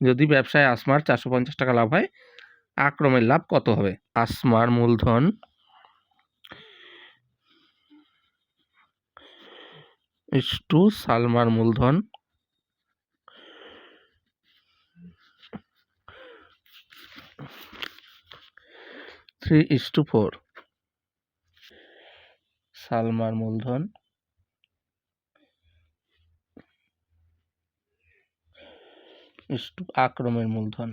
যদি ব্যবসায় আসমার চারশো পঞ্চাশ টাকা লাভ হয় আক্রমের লাভ কত হবে? আসমার মূলধন? ইস টু সালমার মূলধন। Three is to four. সালমার মূলধন। ইস আক্রমের মূলধন।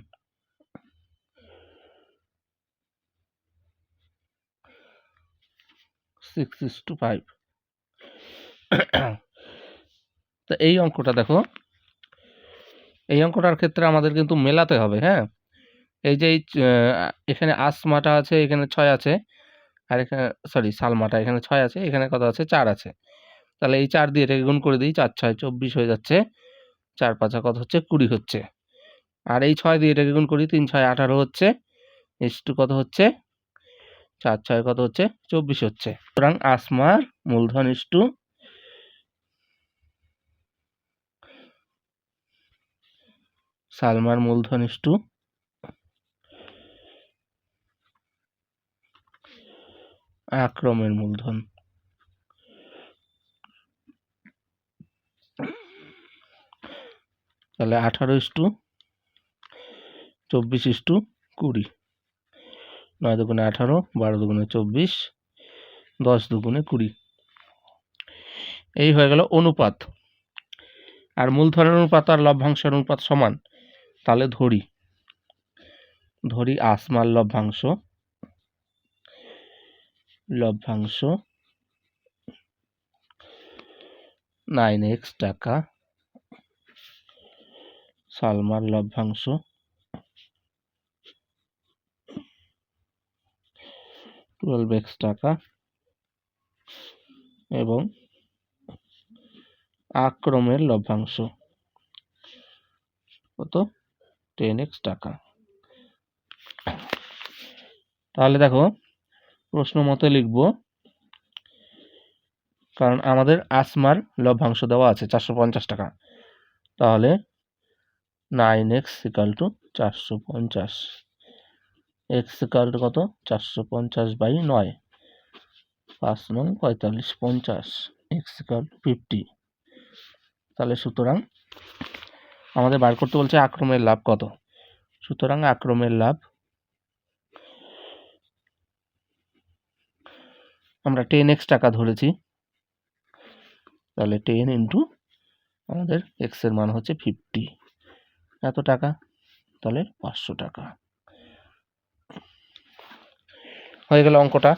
সিক্স টু ফাইভ এই অঙ্কটা দেখো। এই অঙ্কটার ক্ষেত্রে আমাদের কিন্তু মেলাতে হবে হ্যাঁ? এই যে এখানে আসমাটা আছে, এখানে ছয় আছে, আর এখানে সরি সালমাটা, এখানে ছয় আছে, এখানে কত আছে? চার আছে। তাহলে এই চার দিয়ে এটাকে গুণ করে দিই, চার, ছয়, চব্বিশ হয়ে যাচ্ছে। চার পাঁচা কত হচ্ছে? কুড়ি হচ্ছে। আর এই ছয় দিয়ে এটাকে গুণ করি, তিন, ছয়, আঠারো হচ্ছে। এস টু কত হচ্ছে? চার, ছয় কত হচ্ছে? চব্বিশ হচ্ছে। সুতরাং আসমার মূলধন ইস টু সালমার মূলধন ইস টু আক্রমের মূলধন। তাহলে আঠারো ইস টু, চব্বিশ ইস টু কুড়ি। নয় দুগুণে আঠারো, বারো দুগুণে চব্বিশ, দশ দুগুণে কুড়ি। এই হয়ে গেল অনুপাত। আর মূলধনের অনুপাত আর লভ্যাংশের অনুপাত সমান, তাহলে ধরি। ধরি আসমার লভ্যাংশ। লভ্যাংশ নাইন এক্স টাকা সালমার লভ্যাংশ। টুয়েলভ এক্স টাকা এবং আক্রমের লভ্যাংশ। কত? টেন এক্স টাকা। তাহলে দেখো, প্রশ্ন মতে লিখব, কারণ আমাদের আসমার লভ্যাংশ দেওয়া আছে চারশো পঞ্চাশ টাকা। তাহলে নাইন এক্স ইকাল টু চারশো পঞ্চাশ। এক্স ইকাল টু কত? চারশো পঞ্চাশ বাই নয়। পাঁচ নং পঁয়তাল্লিশ পঞ্চাশ। X equal to fifty. তাহলে সুতরাং আমাদের বার করতে বলছে আক্রমের লাভ কত? সুতরাং আক্রমের লাভ আমরা টেন এক্স টাকা ধরেছি। তাহলে টেন ইন্টু আমাদের এক্সের মান হচ্ছে ফিফটি। এত টাকা? তাহলে পাঁচশো টাকা। হয়ে গেল অঙ্কটা।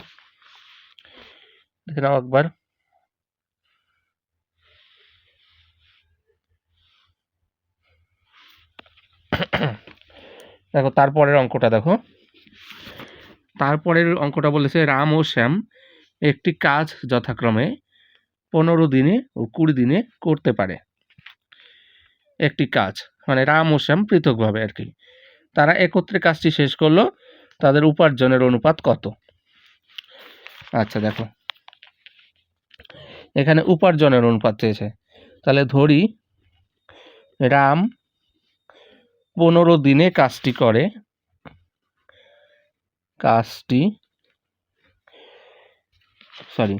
দেখে নাও একবার। দেখো, তারপরের অঙ্কটা দেখো। তারপরের অঙ্কটা বলেছে, রাম ও শ্যাম একটি কাজ যথাক্রমে পনেরো দিনে ও কুড়ি দিনে করতে পারে। একটি কাজ। মানে রাম ও শ্যাম পৃথকভাবে আর কি। তারা একত্রে কাজটি শেষ করল, তাদের উপার্জনের অনুপাত কত? আচ্ছা দেখো। এখানে উপার্জনের অনুপাত চেয়েছে তাহলে ধরি, রাম পনেরো দিনে কাজটি করে। কাজটি সরি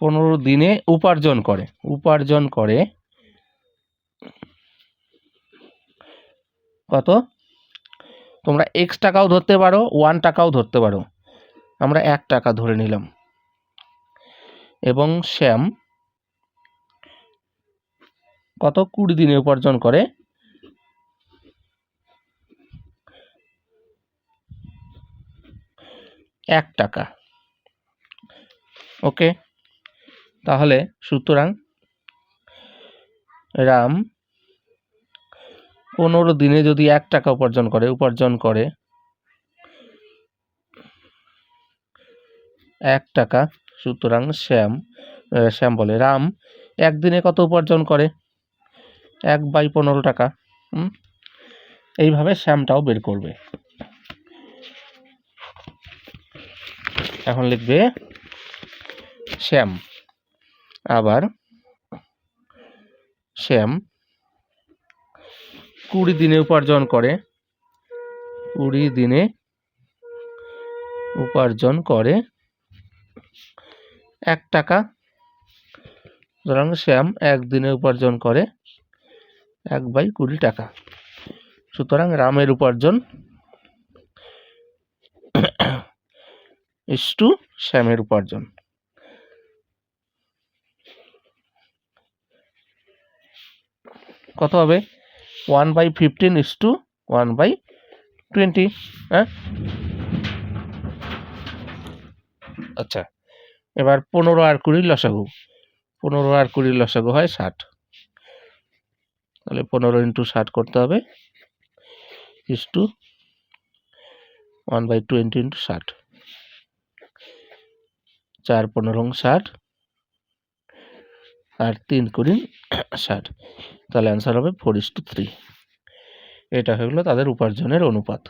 পনেরো দিনে উপার্জন করে। উপার্জন করে কত? তোমরা এক্স টাকাও ধরতে পারো ওয়ান টাকাও ধরতে পারো। আমরা এক টাকা ধরে নিলাম। এবং শ্যাম কত? কুড়ি দিনে উপার্জন করে। এক টাকা। ওকে তাহলে সুতরাং রাম পনেরো দিনে যদি এক টাকা উপার্জন করে উপার্জন করে এক টাকা, সুতরাং শ্যাম শ্যাম বলে, রাম, একদিনে কত উপার্জন করে? এক বাই পনেরো টাকা এইভাবে শ্যামটাও বের করবে। এখন লিখবে শ্যাম, আবার শ্যাম কুড়ি দিনে উপার্জন করে। কুড়ি দিনে উপার্জন করে এক টাকা। সুতরাং শ্যাম একদিনে উপার্জন করে এক বাই কুড়ি টাকা। সুতরাং রামের উপার্জন ইস টু শ্যামের উপার্জন। কত হবে? One by fifteen is to one by twenty হ্যাঁ আচ্ছা এবার পনেরো আর কুড়ির লসাগু। পনেরো আর কুড়ির লসাগু হয় ষাট। তাহলে পনেরো ইন্টু ষাট করতে হবে। Is to one by twenty into ষাট। চার পনেরো ষাট। আর তিন কুড়ি ষাট। তাহলে অ্যান্সার হবে ফোর ইস টু থ্রি। এটা হয়ে গেলো তাদের উপার্জনের অনুপাত।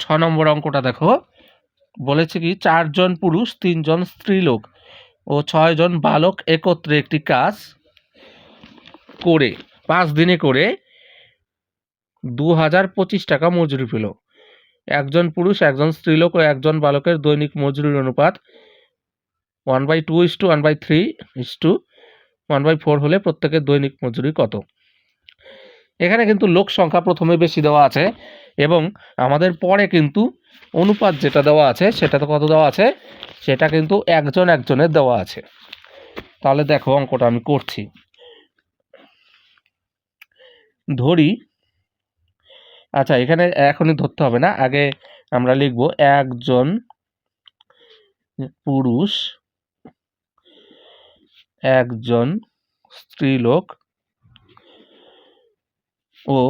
ছ নম্বর অঙ্কটা দেখো। বলেছে কি, চারজন পুরুষ, তিনজন স্ত্রীলোক ও ছয়জন বালক একত্রে একটি কাজ করে, পাঁচ দিনে করে দু হাজার পঁচিশ টাকা মজুরি পেল। একজন পুরুষ, একজন স্ত্রীলোক ও একজন বালকের দৈনিক মজুরির অনুপাত one by two is to one by three is to one by four হলে প্রত্যেকের দৈনিক মজুরি কত? এখানে কিন্তু লোক সংখ্যা প্রথমে বেশি দেওয়া আছে এবং আমাদের পরে কিন্তু অনুপাত যেটা দেওয়া আছে, সেটা তো কত দেওয়া আছে? সেটা কিন্তু একজন একজনের দেওয়া আছে। তাহলে দেখো অঙ্কটা আমি করছি। ধরি আচ্ছা এখানে এখনই ধরতে হবে না। আগে আমরা লিখব একজন পুরুষ, একজন স্ত্রীলোক ও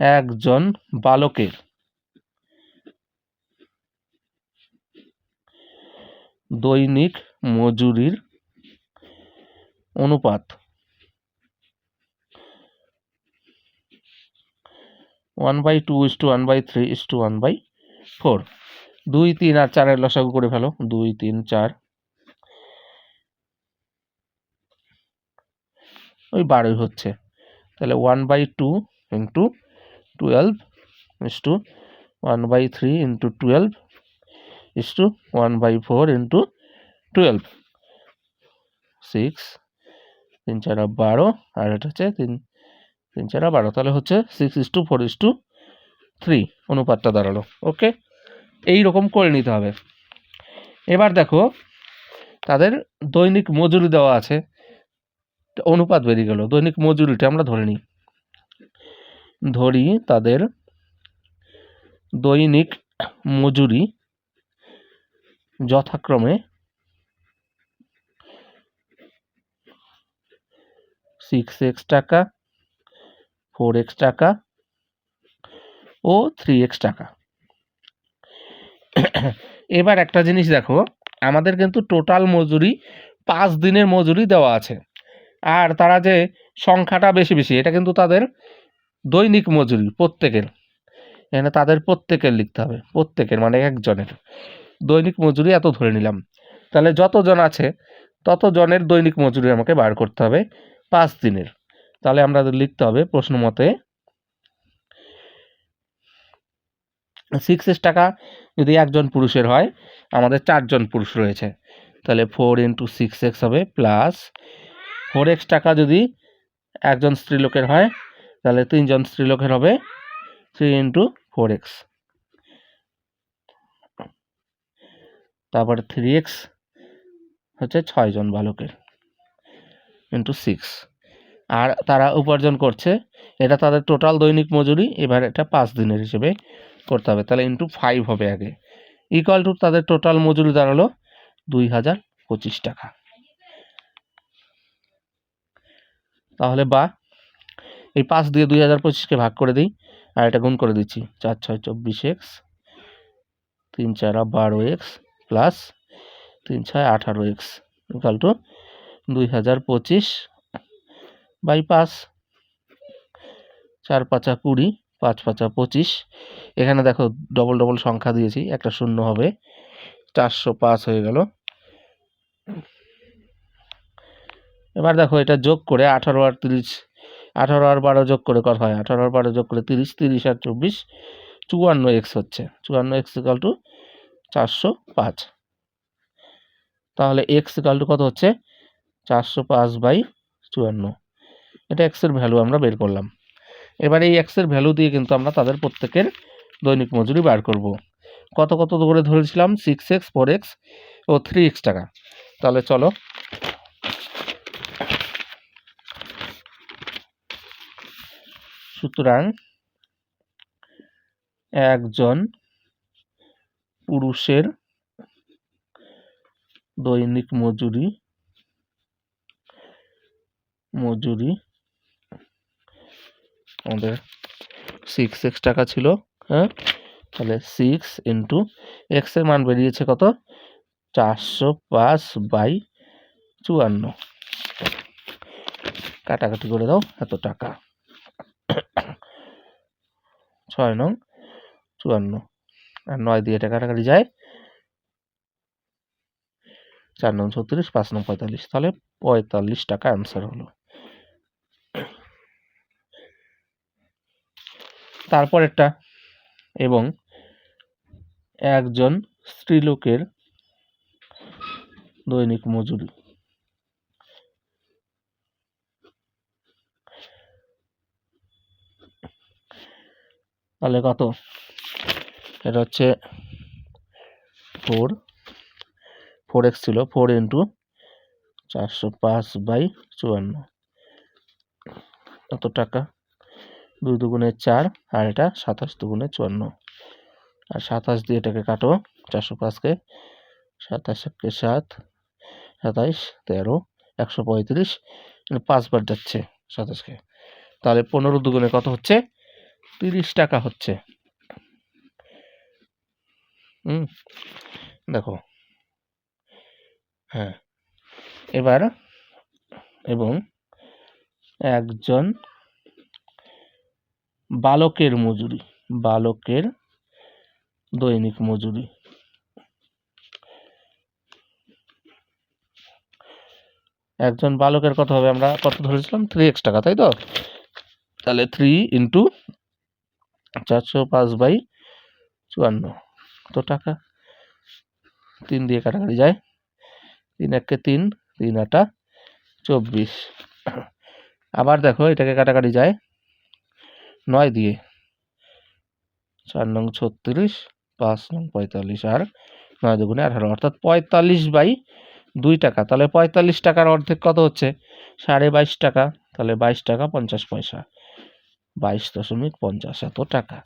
একজন বালকের। দৈনিক মজুরির অনুপাত one by two is to one by three is to one by four দুই, তিন আর চারের লসাগু করে ফেলো। দুই, তিন, চার। ওই বারোই হচ্ছে। তাহলে one by two into twelve is to one by three into twelve is to one by four into twelve six তিন, চারা, বারো। আর এটা হচ্ছে তিন। তিন চারা বারো, তাহলে হচ্ছে six is to four is to three অনুপাতটা দাঁড়াল ওকে এই রকম করে নিতে হবে। এবার দেখো, তাদের দৈনিক মজুরি দেওয়া আছে, অনুপাত বেরিয়ে গেল, দৈনিক মজুরিটা আমরা ধরে নিই। ধরি তাদের দৈনিক মজুরি যথাক্রমে সিক্স এক্স টাকা ফোর এক্স টাকা ও থ্রি এক্স টাকা। এবার একটা জিনিস দেখো, আমাদের কিন্তু টোটাল মজুরি পাঁচ দিনের মজুরি দেওয়া আছে। আর তারা যে সংখ্যাটা বেশি বেশি, এটা কিন্তু তাদের দৈনিক মজুরি, প্রত্যেকের। এখানে তাদের প্রত্যেকের লিখতে হবে, প্রত্যেকের মানে একজনের। দৈনিক মজুরি এত ধরে নিলাম। তাহলে যতজন আছে তত জনের দৈনিক মজুরি আমাকে বার করতে হবে পাঁচ দিনের। তাহলে আমরা লিখতে হবে প্রশ্ন মতে সিক্স টাকা যদি একজন পুরুষের হয়, আমাদের চারজন পুরুষ রয়েছে, তাহলে ফোর ইন্টু সিক্স এক্স হবে প্লাস ফোর এক্স টাকা যদি একজন স্ত্রীলোকের হয়, তাহলে তিনজন স্ত্রীলোকের হবে থ্রি ইন্টু ফোর এক্স তারপরে থ্রি এক্স হচ্ছে ছয়জন বালকের ইন্টু সিক্স আর তারা উপার্জন করছে। এটা তাদের টোটাল দৈনিক মজুরি, এবার এটা পাঁচ দিনের হিসেবে করতে হবে। তাহলে ইন্টু ফাইভ হবে আগে। ইকুয়াল টু তাদের টোটাল মজুরি দাঁড়াল দুই হাজার পঁচিশ টাকা। তাহলে বা, এই পাঁচ দিয়ে দুই হাজার পঁচিশকে ভাগ করে দিই, আর এটা গুণ করে দিচ্ছি। চার ছয় চব্বিশ এক্স, তিন চারা বারো এক্স প্লাস তিন ছয় আঠারো এক্স ইকাল টু দুই হাজার পঁচিশ বাই পাঁচ চার পাঁচা কুড়ি, পাঁচ পাঁচা পঁচিশ। এখানে দেখো ডবল ডবল সংখ্যা দিয়েছি, একটা শূন্য হবে। চারশো পাঁচ হয়ে গেল। এবার দেখো এটা যোগ করে আঠারো আর তিরিশ, আঠারো আর বারো যোগ করে কত হয়? আঠারো আর বারো যোগ করে তিরিশ তিরিশ আর চব্বিশ, চুয়ান্ন এক্স হচ্ছে। চুয়ান্ন এক্স ইকাল টু চারশো পাঁচ। তাহলে এক্স ইকাল টু কত হচ্ছে? চারশো পাঁচ বাই চুয়ান্ন। এটা এক্সের ভ্যালু আমরা বের করলাম। এবার এই এক্সের ভ্যালু দিয়ে কিন্তু আমরা তাদের প্রত্যেকের দৈনিক মজুরি বার করব। কত কত করে ধরেছিলাম? সিক্স এক্স ফোর এক্স ও থ্রি এক্স টাকা। তাহলে চলো। সুতরাং একজন পুরুষের দৈনিক মজুরি মজুরি আমাদের সিক্স এক্স টাকা ছিল হ্যাঁ? তাহলে সিক্স ইন্টু এক্সের মান বেরিয়েছে কত? চারশো পাঁচ বাই চুয়ান্ন। কাটাকাটি করে দাও এত টাকা। ছয় নং চুয়ান্ন। আর নয় দিয়ে এটা কাটাকাটি যায় চার নং ছত্রিশ, পাঁচ নং পঁয়তাল্লিশ। তাহলে পঁয়তাল্লিশ টাকা অ্যান্সার হলো। তারপরেরটা। এবং একজন স্ত্রীলোকের দৈনিক মজুরি। তাহলে কত? এটা হচ্ছে ফোর ফোর এক্স ছিল ফোর ইন্টু চারশো পাঁচ বাই চুয়ান্ন। কত টাকা? দুই দুগুণে চার, আর এটা সাতাশ দুগুণে চুয়ান্ন। আর সাতাশ দিয়ে এটাকে কাটো, চারশো পাঁচকে সাতাশ সাত, সাতাইশ, তেরো, একশো পঁয়ত্রিশ মানে পাঁচবার যাচ্ছে সাতাশকে। তাহলে পনেরো দুগুণে কত হচ্ছে? তিরিশ টাকা হচ্ছে। হুম, দেখো। হ্যাঁ এবার এবং একজন বালকের মজুরি, বালকের দৈনিক মজুরি। একজন বালকের কত হবে আমরা, কত ধরেছিলাম? থ্রি এক্স টাকা, তাই তো? তাহলে থ্রি ইন্টু চারশো পাঁচ বাই চুয়ান্ন। তো টাকা তিন দিয়ে কাটাকাটি যায়। তিন একে তিন তিন আটা চব্বিশ। আবার দেখো, এটাকে কাটাকাটি যায়। নয় দিয়ে। চার নং ছত্রিশ, পাঁচ নং পঁয়তাল্লিশ আর নয় দুগুণে আঠারো। অর্থাৎ পঁয়তাল্লিশ বাই দুই টাকা। তাহলে পঁয়তাল্লিশ টাকার অর্ধেক কত হচ্ছে? সাড়ে বাইশ টাকা। তাহলে বাইশ টাকা পঞ্চাশ পয়সা। বাইশ দশমিক পঞ্চাশ এত টাকা।